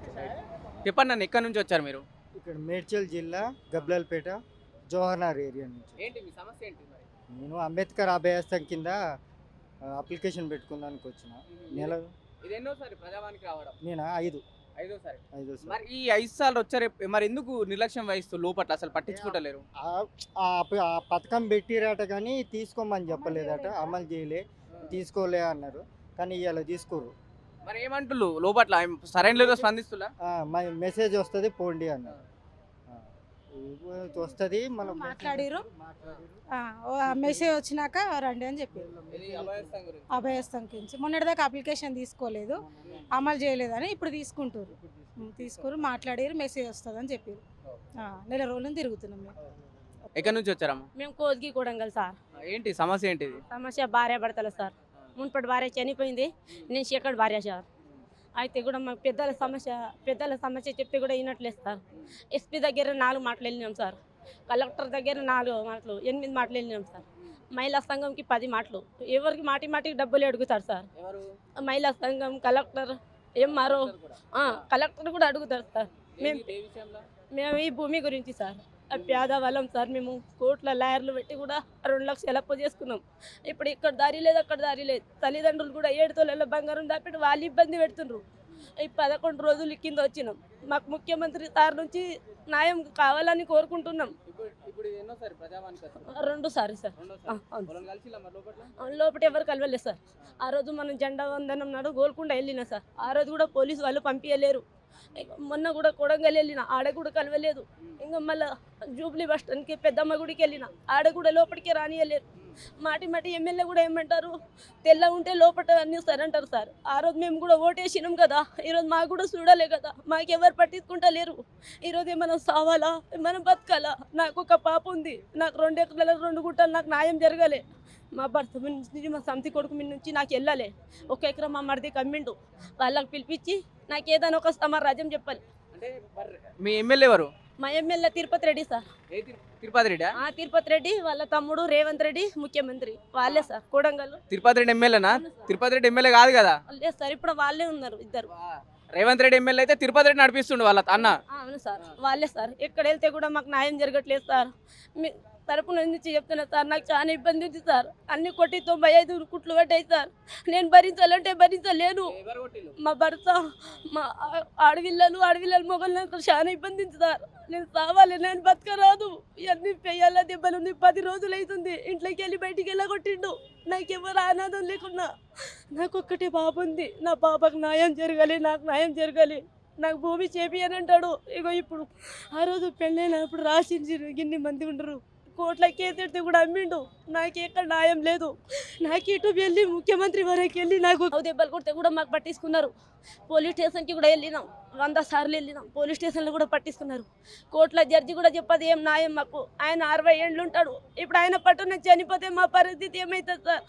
చెప్పండి నన్ను ఎక్కడి నుంచి వచ్చారు మీరు? ఇక్కడ మేడ్చల్ జిల్లా గబ్లాల్పేట జోహర్నార్ ఏరియా నుంచి. ఏంటి మీ సమస్య ఏంటి మరి? నేను అంబేద్కర్ అభయాస్తం కింద అప్లికేషన్ పెట్టుకుందానికి వచ్చిన. నెల ఇది ఎన్నోసారి ప్రజావానికి రావడం? నేను? ఐదు. ఐదోసారి. ఐదు సార్. మరి ఈ ఐదు సార్లు వచ్చారు మరి ఎందుకు నిర్లక్ష్యం వహిస్తూ లోపట్ల అసలు పట్టించుకుంటలేరు? ఆ- ఆ ప- ఆ పథకం పెట్టిరాట కానీ తీసుకోమని చెప్పలేదట అమలు చేయలే తీసుకోలే అన్నారు. కానీ ఇవాళ తీసుకోరు. మరి ఏమంటుళ్ళు? లోపట్ల సరైన లేదో స్పందిస్తులా? ఆ, మ- మెసేజ్ వస్తుంది పోండి అన్నారు. వస్తుంది మనం మాట్లాడిర్రు. మాట్లాడిర్రు. ఆ, ఓ మెసేజ్ వచ్చినాక రండి అని చెప్పారు అభయస్థం గురించి. మొన్నటిదాకా అప్లికేషన్ తీసుకోలేదు అమలు చేయలేదని ఇప్పుడు తీసుకుంటారు తీసుకుని మాట్లాడారు మెసేజ్ వస్తుందని చెప్పారు ఆ, నెల రోజులు తిరుగుతున్నాం మేము. ఎక్కడి నుంచి వచ్చారమ్మా? మేము కోజ్గి కొడంగల్ సార్. ఏంటి సమస్య ఏంటి సమస్య భార్య భర్తలు సార్ మున్పటి భార్య చనిపోయింది నేను చీకటి భార్య సార్. అయితే కూడా మాకు పెద్దల సమస్య పెద్దల సమస్య చెప్తే కూడా వినట్లేదు సార్. ఎస్పీ దగ్గర నాలుగు మాటలు వెళ్ళినాం సార్. కలెక్టర్ దగ్గర నాలుగు మాటలు ఎనిమిది మాటలు వెళ్ళినాం సార్. మహిళా సంఘంకి పది మాటలు. ఎవరికి మాటి మాటికి డబ్బులు అడుగుతారు సార్. మహిళా సంఘం కలెక్టర్ ఎంఆర్ఓ కలెక్టర్ కూడా అడుగుతారు సార్. మేము మేము ఈ భూమి గురించి సార్. పేదవాళ్ళం సార్. మేము కోట్ల లాయర్లు పెట్టి కూడా రెండు లక్షలు అప్పు చేసుకున్నాం. ఇప్పుడు ఇక్కడ దారి లేదు అక్కడ దారి లేదు. తల్లిదండ్రులు కూడా ఏడు తొలల బంగారం దాపెట్టి వాళ్ళు ఇబ్బంది పెడుతుండ్రు. ఈ పదకొండు రోజులు కింద వచ్చినాం. మాకు ముఖ్యమంత్రి సార్ నుంచి న్యాయం కావాలని కోరుకుంటున్నాం. రెండు సారి సార్. లోపల ఎవరు కలవలేదు సార్. ఆ రోజు మనం జెండా వందనం నాడు గోల్కొండ వెళ్ళిన సార్. ఆ రోజు కూడా పోలీసు వాళ్ళు పంపించలేరు మొన్న కూడా కొడంగల్ వెళ్ళిన ఆడ కూడా కలవలేదు. ఇంకా మళ్ళీ జూబ్లీ బస్ స్టాండ్కి పెద్దమ్మ గుడికి వెళ్ళిన. ఆడ కూడా లోపలికి రానియలేరు. మాటి మాటి ఎమ్మెల్యే కూడా ఏమంటారు? తెల్ల ఉంటే లోపల అన్నీ సార్ అంటారు సార్. ఆ రోజు మేము కూడా ఓటేసినాం కదా. ఈరోజు మాకు కూడా చూడలే కదా. మాకెవరు పట్టించుకుంటా లేరు ఈరోజు ఏమైనా సావాలా? ఏమైనా బతకాలా? నాకు ఒక పాప ఉంది. నాకు రెండు ఎకరాల రెండు గుట్టలు నాకు న్యాయం జరగలే. మా భర్త నుంచి మా సంతి కొడుకు మీ నుంచి నాకు వెళ్ళాలి. ఒక ఎకరం మా మరిది కమ్మిండు. వాళ్ళకి పిలిపించి నాకు ఏదైనా ఒక సమారాజ్యం చెప్పాలి. మీ ఎమ్మెల్యే ఎవరు? మా ఎమ్మెల్యే తిరుపతి రెడ్డి సార్. తిరుపతి రెడ్డి? ఆ తిరుపతి రెడ్డి వాళ్ళ తమ్ముడు రేవంత్ రెడ్డి ముఖ్యమంత్రి. వాళ్ళే సార్ కొడంగల్. తిరుపతి రెడ్డి ఎమ్మెల్యేనా? తిరుపతి రెడ్డి ఎమ్మెల్యే కాదు కదా? లేదు సార్ ఇప్పుడు వాళ్ళే ఉన్నారు ఇద్దరు. రేవంత్ రెడ్డి ఎమ్మెల్యే అయితే తిరుపతి రెడ్డి నడిపిస్తుండు వాళ్ళ అన్న. అవును సార్ వాళ్ళే సార్. ఎక్కడ వెళ్తే కూడా మాకు న్యాయం జరగట్లేదు సార్. తరపు తరపున నుంచి చెప్తున్నా సార్ నాకు చాలా ఇబ్బంది ఉంది సార్. అన్ని కొట్టి తొంభై ఐదు కుట్లు పట్టాయి సార్. నేను భరించాలంటే భరించలేను. మా భర్త మా ఆడవిల్లలు ఆడపిల్లలు మొగలు నాకు చాలా ఇబ్బంది ఉంది సార్. నేను సావాలి నేను బతకరాదు. ఇవన్నీ పెయ్యాల దెబ్బలు ఉంది పది రోజులు అవుతుంది ఇంట్లోకి వెళ్ళి బయటికి వెళ్ళ కొట్టిండు నాకు ఆనందం లేకున్నా నాకు ఒక్కటే బాబు ఉంది. నా పాపకు న్యాయం జరగాలి నాకు న్యాయం జరగాలి. నాకు భూమి చేపి అని అంటాడు ఇగో ఇప్పుడు ఆ రోజు పెళ్ళైనప్పుడు రాసించారు గిన్ని మంది ఉండరు. కోట్ల కేసెడితే కూడా అమ్మిండు. నాకు ఎక్కడ న్యాయం లేదు. నాకు ఇటు వెళ్ళి ముఖ్యమంత్రి వరకు వెళ్ళి నాకు దెబ్బలు కొడితే కూడా మాకు పట్టించుకున్నారు. పోలీస్ స్టేషన్కి కూడా వెళ్ళినాం. వంద సార్లు వెళ్ళినాం. పోలీస్ స్టేషన్లో కూడా పట్టించుకున్నారు. కోర్టుల జడ్జి కూడా చెప్పదు ఏం న్యాయం మాకు. ఆయన అరవై ఏళ్ళు ఉంటాడు. ఇప్పుడు ఆయన పట్టున చనిపోతే మా పరిస్థితి ఏమవుతుంది సార్?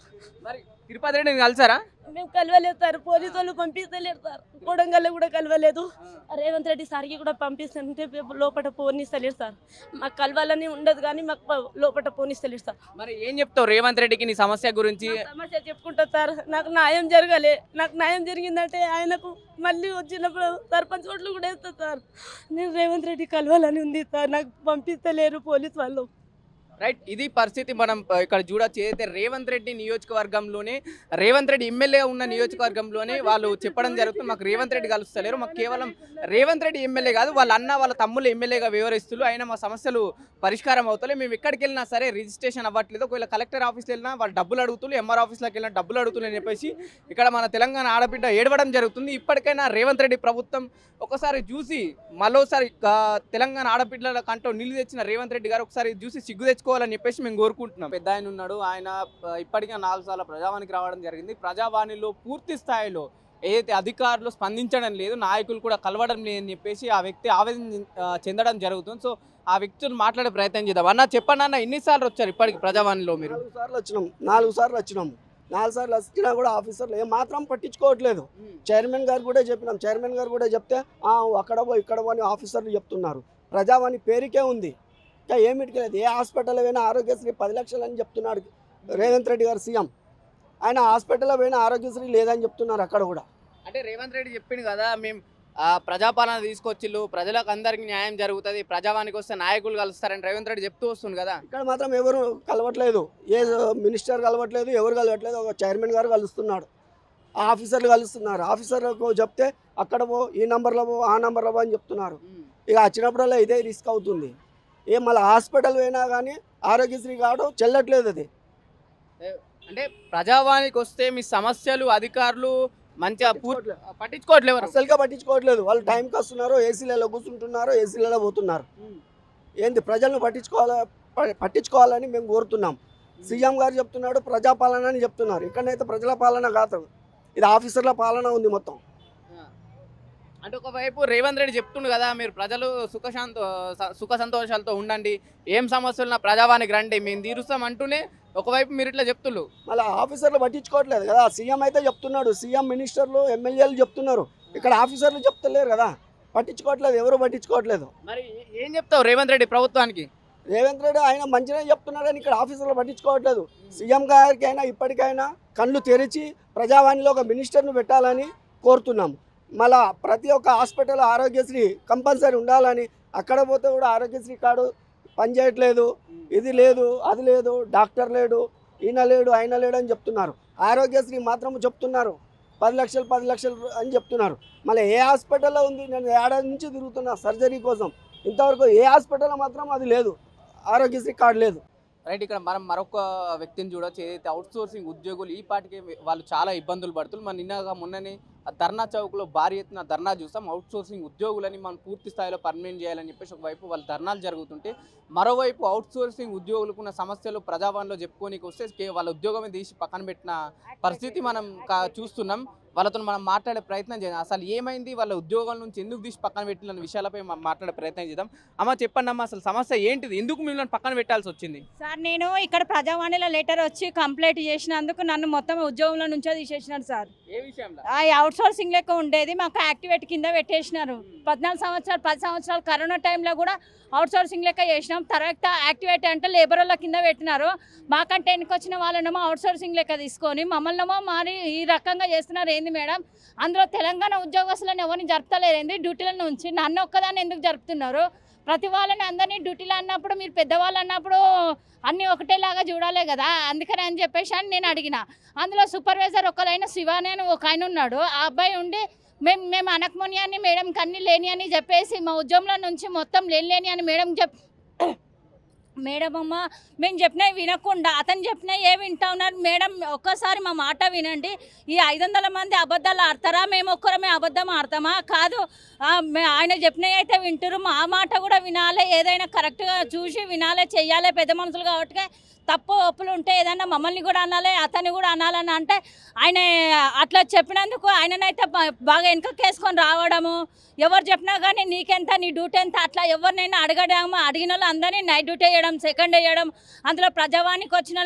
మరి తిరుపతి రెడ్డిని కలిసారా? మేము కలవలేదు సార్. పోలీసు వాళ్ళు పంపిస్తలేరు సార్. కొడంగల్లో కూడా కలవలేదు. రేవంత్ రెడ్డి సార్కి కూడా పంపిస్తుంటే లోపల పోనిస్తలేరు సార్. మాకు కలవాలని ఉండదు కానీ మాకు లోపల పోనిస్తలేరు సార్. మరి ఏం చెప్తావు రేవంత్ రెడ్డికి నీ సమస్య గురించి? సమస్య చెప్పుకుంటా సార్. నాకు న్యాయం జరగాలి. నాకు న్యాయం జరిగిందంటే ఆయనకు మళ్ళీ వచ్చినప్పుడు సర్పంచ్ ఓట్లు కూడా వేస్తా సార్. నేను రేవంత్ రెడ్డి కలవాలని ఉంది సార్. నాకు పంపిస్తలేరు పోలీస్ వాళ్ళు. రైట్ ఇది పరిస్థితి మనం ఇక్కడ చూడొచ్చు ఏదైతే రేవంత్ రెడ్డి నియోజకవర్గంలోనే రేవంత్ రెడ్డి ఎమ్మెల్యే ఉన్న నియోజకవర్గంలోనే వాళ్ళు చెప్పడం జరుగుతుంది. మాకు రేవంత్ రెడ్డి కలుస్తలేరు. మాకు కేవలం రేవంత్ రెడ్డి ఎమ్మెల్యే కాదు వాళ్ళ అన్న వాళ్ళ తమ్ముళ్ళు ఎమ్మెల్యేగా వివరిస్తున్నారు. అయినా మా సమస్యలు పరిష్కారం అవుతలే. మేము ఎక్కడికి వెళ్ళినా సరే రిజిస్ట్రేషన్ అవ్వట్లేదు. ఒకవేళ కలెక్టర్ ఆఫీస్కి వెళ్ళినా వాళ్ళు డబ్బులు అడుగుతున్నారు. ఎంఆర్ ఆఫీస్లోకి వెళ్ళినా డబ్బులు అడుగుతున్నారని చెప్పేసి ఇక్కడ మన తెలంగాణ ఆడబిడ్డ ఏడవడం జరుగుతుంది. ఇప్పటికైనా రేవంత్ రెడ్డి ప్రభుత్వం ఒకసారి చూసి మరోసారి తెలంగాణ ఆడపిల్లల కంటో నీళ్ళు తెచ్చిన రేవంత్ రెడ్డి గారు ఒకసారి చూసి సిగ్గు తెచ్చుకోవాలని చెప్పేసి మేము కోరుకుంటున్నాం. పెద్ద ఆయన ఉన్నాడు. ఆయన ఇప్పటికే నాలుగు సార్లు ప్రజావానికి రావడం జరిగింది. ప్రజావాణిలో పూర్తి స్థాయిలో ఏదైతే అధికారులు స్పందించడం లేదు నాయకులు కూడా కలవడం లేదని చెప్పేసి ఆ వ్యక్తి ఆవేదన చెందడం జరుగుతుంది. సో ఆ వ్యక్తిని మాట్లాడే ప్రయత్నం చేద్దాం. అన్న చెప్పండి అన్న ఎన్నిసార్లు వచ్చారు ఇప్పటికి ప్రజావాణిలో మీరు? నాలుగు సార్లు వచ్చినాం. నాలుగు సార్లు వచ్చినాం. నాలుగు సార్లు వచ్చినా కూడా ఆఫీసర్లు ఏం మాత్రం పట్టించుకోవట్లేదు. చైర్మన్ గారు కూడా చెప్పినాం. చైర్మన్ గారు కూడా చెప్తే "ఆ, అక్కడ పో ఇక్కడ పో" అని ఆఫీసర్లు చెప్తున్నారు. ప్రజావాణి పేరుకే ఉంది. ఇంకా ఏమిటికి లేదు ఏ హాస్పిటల్ పోయినా ఆరోగ్యశ్రీ పది లక్షలు అని చెప్తున్నాడు రేవంత్ రెడ్డి గారు సీఎం. ఆయన హాస్పిటల్లో పోయినా ఆరోగ్యశ్రీ లేదని చెప్తున్నారు అక్కడ కూడా. అంటే రేవంత్ రెడ్డి చెప్పిండు కదా మేము ఆ, ప్రజాపాలన తీసుకొచ్చిళ్ళు ప్రజలకు అందరికి న్యాయం జరుగుతుంది ప్రజావానికి వస్తే నాయకులు కలుస్తారని రేవంత్ రెడ్డి చెప్తూ వస్తుంది కదా. ఇక్కడ మాత్రం ఎవరు కలవట్లేదు. ఏ మినిస్టర్ కలవట్లేదు ఎవరు కలవట్లేదు ఒక చైర్మన్ గారు కలుస్తున్నాడు. ఆ ఆఫీసర్లు కలుస్తున్నారు. ఆఫీసర్లకు చెప్తే అక్కడ పో ఈ నంబర్లో పో ఆ నంబర్లో పో అని చెప్తున్నారు. ఇక వచ్చినప్పుడల్లా ఇదే రిస్క్ అవుతుంది. ఏ మళ్ళీ హాస్పిటల్ పోయినా కానీ ఆరోగ్యశ్రీ కార్డు చెల్లట్లేదు అది. అంటే ప్రజావానికి వస్తే మీ సమస్యలు అధికారులు మంచిగా పట్టించుకోవట్లేదు. అసలుగా పట్టించుకోవట్లేదు. వాళ్ళు టైంకి వస్తున్నారు ఏసీలలో కూర్చుంటున్నారు ఏసీలలో పోతున్నారు. ఏంది ప్రజలను పట్టించుకోవాల? పట్టించుకోవాలని మేము కోరుతున్నాం. సీఎం గారు చెప్తున్నాడు ప్రజాపాలన అని చెప్తున్నారు. ఇక్కడైతే ప్రజల పాలన కాదు. ఇది ఆఫీసర్ల పాలన ఉంది మొత్తం. అంటే ఒకవైపు రేవంత్ రెడ్డి చెప్తుండు కదా మీరు ప్రజలు సుఖశాంత సుఖ సంతోషాలతో ఉండండి ఏం సమస్యలు నా ప్రజావానికి రండి మేము తీరుస్తాం అంటూనే ఒకవైపు మీరు ఇట్లా చెప్తుండ్రు మళ్ళీ ఆఫీసర్లు పట్టించుకోవట్లేదు కదా సీఎం అయితే చెప్తున్నాడు సీఎం మినిస్టర్లు ఎమ్మెల్యేలు చెప్తున్నారు ఇక్కడ ఆఫీసర్లు చెప్తలేరు కదా పట్టించుకోవట్లేదు ఎవరు పట్టించుకోవట్లేదు. మరి ఏం చెప్తావు రేవంత్ రెడ్డి ప్రభుత్వానికి? రేవంత్ రెడ్డి ఆయన మంచిగా చెప్తున్నాడు కానీ ఇక్కడ ఆఫీసర్లు పట్టించుకోవట్లేదు. సీఎం గారికి అయినా ఇప్పటికైనా కళ్ళు తెరిచి ప్రజావాణిలో ఒక మినిస్టర్ను పెట్టాలని కోరుతున్నాం మళ్ళా ప్రతి ఒక్క హాస్పిటల్ ఆరోగ్యశ్రీ కంపల్సరీ ఉండాలని అక్కడ పోతే కూడా ఆరోగ్యశ్రీ కార్డు పనిచేయట్లేదు ఇది లేదు అది లేదు డాక్టర్ లేడు ఈయన లేడు ఆయన లేడు అని చెప్తున్నారు. ఆరోగ్యశ్రీ మాత్రం చెప్తున్నారు. పది లక్షలు పది లక్షలు అని చెప్తున్నారు. మళ్ళీ ఏ హాస్పిటల్లో ఉంది? నేను ఏడాది నుంచి తిరుగుతున్నా? సర్జరీ కోసం. ఇంతవరకు ఏ హాస్పిటల్లో మాత్రం అది లేదు. ఆరోగ్యశ్రీ కార్డు లేదు. రైట్ ఇక్కడ మనం మరొక వ్యక్తిని చూడొచ్చు. ఏదైతే అవుట్ సోర్సింగ్ ఉద్యోగులు ఈ పాటికి వాళ్ళు చాలా ఇబ్బందులు పడుతున్నారు. మన నిన్నగా మొన్ననే ధర్నా చౌక్లో భారీ ఎత్తున ధర్నా చూస్తాం. అవుట్ సోర్సింగ్ ఉద్యోగులని మనం పూర్తి స్థాయిలో పర్మనెంట్ చేయాలని చెప్పేసి ఒకవైపు వాళ్ళు ధర్నాలు జరుగుతుంటే మరోవైపు అవుట్ సోర్సింగ్ ఉద్యోగులకు ఉన్న సమస్యలు ప్రజావాణిలో చెప్పుకోనికి వస్తే వాళ్ళ ఉద్యోగమే తీసి పక్కన పెట్టిన పరిస్థితి మనం కా- చూస్తున్నాం. వాళ్ళతో మనం మాట్లాడే ప్రయత్నం చేద్దాం. అసలు ఏమైంది? వాళ్ళ ఉద్యోగాల నుంచి ఎందుకు తీసి పక్కన పెట్టిన విషయాలపై మనం మాట్లాడే ప్రయత్నం చేద్దాం. అమ్మ చెప్పండి అమ్మ అసలు సమస్య ఏంటిది? ఎందుకు మిమ్మల్ని పక్కన పెట్టాల్సి వచ్చింది? సార్ నేను ఇక్కడ ప్రజావాణిలో లెటర్ వచ్చి కంప్లైంట్ చేసినందుకు నన్ను మొత్తం ఉద్యోగంలో నుంచో తీసేసినారు సార్. అవుట్ సోర్సింగ్ లెక్క ఉండేది. మాకు యాక్టివేట్ కింద పెట్టేసినారు. పద్నాలుగు సంవత్సరాలు పది సంవత్సరాలు కరోనా టైంలో కూడా అవుట్ సోర్సింగ్ లెక్క చేసినాం. తర్వాత యాక్టివేట్ అంటే లేబర్ వాళ్ళ కింద పెట్టినారు. మాకంటే వచ్చిన వాళ్ళనేమో అవుట్ సోర్సింగ్ లెక్క తీసుకొని మమ్మల్నేమో మరి ఈ రకంగా చేస్తున్నారు. ఏంది మేడం? అందులో తెలంగాణ ఉద్యోగస్తులను ఎవరిని జరుపుతలేరు ఏంది డ్యూటీల నుంచి. నన్ను ఒక్కదాన్ని ఎందుకు జరుపుతున్నారు? ప్రతి వాళ్ళని అందరినీ డ్యూటీలు అన్నప్పుడు మీరు పెద్దవాళ్ళు అన్నప్పుడు అన్నీ ఒకటేలాగా చూడాలి కదా? అందుకని అని చెప్పేసి అని నేను అడిగిన. అందులో సూపర్వైజర్ ఒకరైన శివాని అని ఒక ఆయన ఉన్నాడు. ఆ అబ్బాయి ఉండి మేము మేము అనకముని అని మేడం కన్నీ లేని అని చెప్పేసి మా ఉద్యమంలో నుంచి మొత్తం లేని లేని అని మేడం చెప్ మేడం అమ్మ మేము చెప్పినవి వినకుండా అతను చెప్పినవి ఏ వింటా ఉన్నారు? మేడం ఒక్కసారి మా మాట వినండి. ఈ ఐదు వందల మంది అబద్ధాలు ఆడతారా? మేము ఒక్కరమే అబద్ధం ఆడతామా? కాదు ఆయన చెప్పినవి అయితే వింటారు మా మాట కూడా వినాలి ఏదైనా కరెక్ట్గా చూసి వినాలి చెయ్యాలి పెద్ద మనుషులు కాబట్టి తప్పు ఒప్పులు ఉంటే ఏదన్నా మమ్మల్ని కూడా అనాలి అతన్ని కూడా అనాలని అంటే ఆయన అట్లా చెప్పినందుకు ఆయననైతే బాగా వెనుకకేసుకొని రావడము. ఎవరు చెప్పినా కానీ నీకెంత నీ డ్యూటీ ఎంత అట్లా ఎవరినైనా అడగడము. అడిగిన వాళ్ళు అందరినీ నైట్ డ్యూటీ వేయడం సెకండ్ వేయడం అందులో ప్రజావానికి వచ్చిన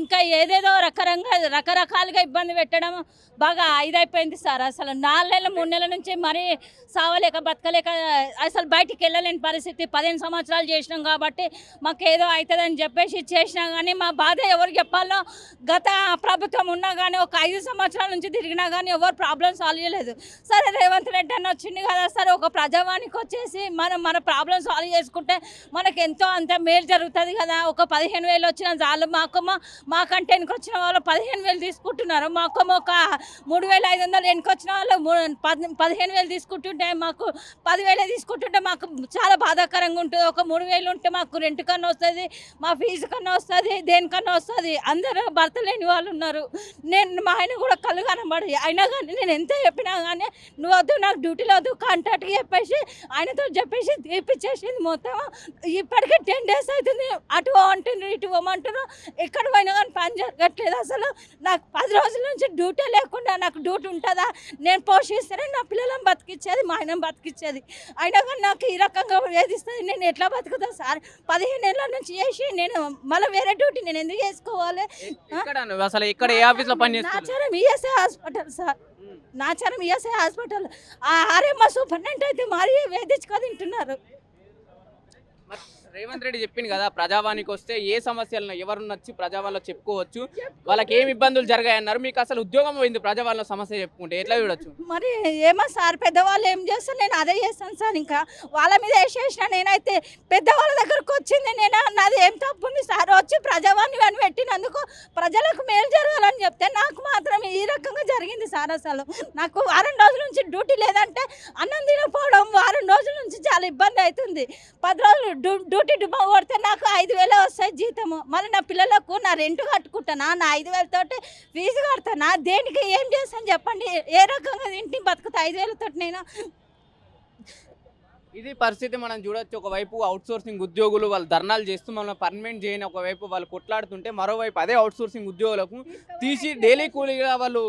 ఇంకా ఏదేదో రకరంగా రకరకాలుగా ఇబ్బంది పెట్టడం బాగా ఇదైపోయింది సార్. అసలు నాలుగు నెలలు మూడు నెలల నుంచి మరీ సావలేక బతకలేక అసలు బయటికి వెళ్ళలేని పరిస్థితి. పదిహేను సంవత్సరాలు చేసినాం కాబట్టి మాకు ఏదో అవుతుందని చెప్పేసి చేసినా కానీ మా బాధ ఎవరు చెప్పాలో గత ప్రభుత్వం ఉన్నా కానీ ఒక ఐదు సంవత్సరాల నుంచి తిరిగినా కానీ ఎవరు ప్రాబ్లం సాల్వ్ చేయలేదు. సరే రేవంత్ రెడ్డి అని వచ్చింది కదా సరే ఒక ప్రజావానికి వచ్చేసి మనం మన ప్రాబ్లం సాల్వ్ చేసుకుంటే మనకు ఎంతో అంత మేలు జరుగుతుంది కదా. ఒక పదిహేను వేలు వచ్చిన చాలు. మాకమ్మ మాకంటే వెనుకొచ్చిన వాళ్ళు పదిహేను వేలు తీసుకుంటున్నారు. మాకమ్మ ఒక మూడు వేల ఐదు వందలు వెనుకొచ్చిన వాళ్ళు పదిహేను వేలు తీసుకుంటుంటే మాకు పదివేలే తీసుకుంటుంటే మాకు చాలా బాధాకరంగా ఉంటుంది. ఒక మూడు వేలు ఉంటే మాకు రెంట్ కన్నా వస్తుంది మా ఫీజు కన్నా వస్తుంది. దేనికన్నా వస్తుంది. అందరూ భర్త లేని వాళ్ళు ఉన్నారు నేను మా ఆయన కూడా కళ్ళు కనబడి అయినా కానీ నేను ఎంత చెప్పినా కానీ నువ్వు వద్దు నాకు డ్యూటీలో వద్దు కాంట్రాక్ట్కి చెప్పేసి ఆయనతో చెప్పేసి తీపిచ్చేసింది మొత్తం. ఇప్పటికే టెన్ డేస్ అవుతుంది అటు అంటున్నారు ఇటు పోమంటున్నారు ఎక్కడ పోయినా కానీ పని జరగట్లేదు అసలు. నాకు పది రోజుల నుంచి డ్యూటీ లేకుండా నాకు డ్యూటీ ఉంటుందా? నేను పోషిస్తేనే నా పిల్లలను బతికిచ్చేది మా ఆయన బతికిచ్చేది. అయినా కానీ నాకు ఈ రకంగా వేధిస్తుంది. నేను ఎట్లా బతుకుతా సార్? పదిహేను నెలల నుంచి చేసి నేను మళ్ళీ వేరే డ్యూటీ నేను ఎందుకు చేసుకోవాలి? ఎక్కడ నువ్వు అసలు ఎక్కడ ఏ ఆఫీస్లో పని చేస్తున్నావు? Nacharam ESI hospital sir. Nacharam ESI hospital. ఆ ఆర్ఎంఆ సూపరింటెండెంట్ అయితే మరీ వేధించుకొని తింటున్నారు. రేవంత్ రెడ్డి చెప్పింది కదా ప్రజావానికి వస్తే ఏ సమస్యలను ఎవరు నచ్చి ప్రజావాణిలో చెప్పుకోవచ్చు. వాళ్ళకి ఏమి ఇబ్బందులు జరిగాయన్నారు. మీకు అసలు ఉద్యోగం పోయింది ప్రజావాణిలో సమస్య చెప్పుకుంటే ఎట్లా చూడొచ్చు? మరి ఏమో సార్ పెద్దవాళ్ళు ఏం చేస్తారు? నేను అదే చేస్తాను సార్ ఇంకా. వాళ్ళ మీద వేసేసిన నేనైతే పెద్దవాళ్ళ దగ్గరకు వచ్చింది నేను నాది ఏం తప్పు ఉంది సార్? వచ్చి ప్రజావాణి అని పెట్టినందుకు ప్రజలకు మేలు జరగాలని చెప్తే నాకు మాత్రం ఈ రకంగా జరిగింది సార్ అసలు. నాకు వారం రోజుల నుంచి డ్యూటీ లేదంటే అన్నం తినకపోవడం వారం రోజుల నుంచి చాలా ఇబ్బంది అవుతుంది. పది రోజులు డ్యూ- డ్యూటీ కొడితే నాకు ఐదు వేలే వస్తాయి జీతము. మళ్ళీ నా పిల్లలకు నా రెంట్ కట్టుకుంటానా? నా ఐదు వేలతోటి ఫీజు కడతానా? దేనికి ఏం చేస్తాను చెప్పండి? ఏ రకంగా ఇంటిని బతుకుతా? ఐదు వేలతో నేను? ఇది పరిస్థితి మనం చూడొచ్చు. ఒకవైపు అవుట్ సోర్సింగ్ ఉద్యోగులు వాళ్ళు ధర్నాలు చేస్తూ మనం పర్మనెంట్ చేయని ఒకవైపు వాళ్ళు కొట్లాడుతుంటే మరోవైపు అదే అవుట్ సోర్సింగ్ ఉద్యోగులకు తీసి డైలీ కూలీగా వాళ్ళు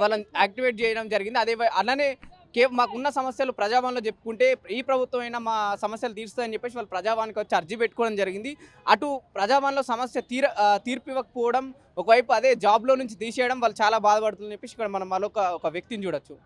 వాళ్ళని యాక్టివేట్ చేయడం జరిగింది. అదే అలానే కే మాకున్న సమస్యలు ప్రజాభవన్లో చెప్పుకుంటే ఈ ప్రభుత్వం అయినా మా సమస్యలు తీరుస్తుందని చెప్పేసి వాళ్ళు ప్రజాభవన్కి వచ్చి అర్జీ పెట్టుకోవడం జరిగింది. అటు ప్రజాభవన్లో సమస్య తీర తీర్పు ఇవ్వకపోవడం ఒకవైపు అదే జాబ్లో నుంచి తీసేయడం వాళ్ళు చాలా బాధపడుతుందని చెప్పేసి ఇక్కడ మనం మరొక ఒక వ్యక్తిని చూడొచ్చు.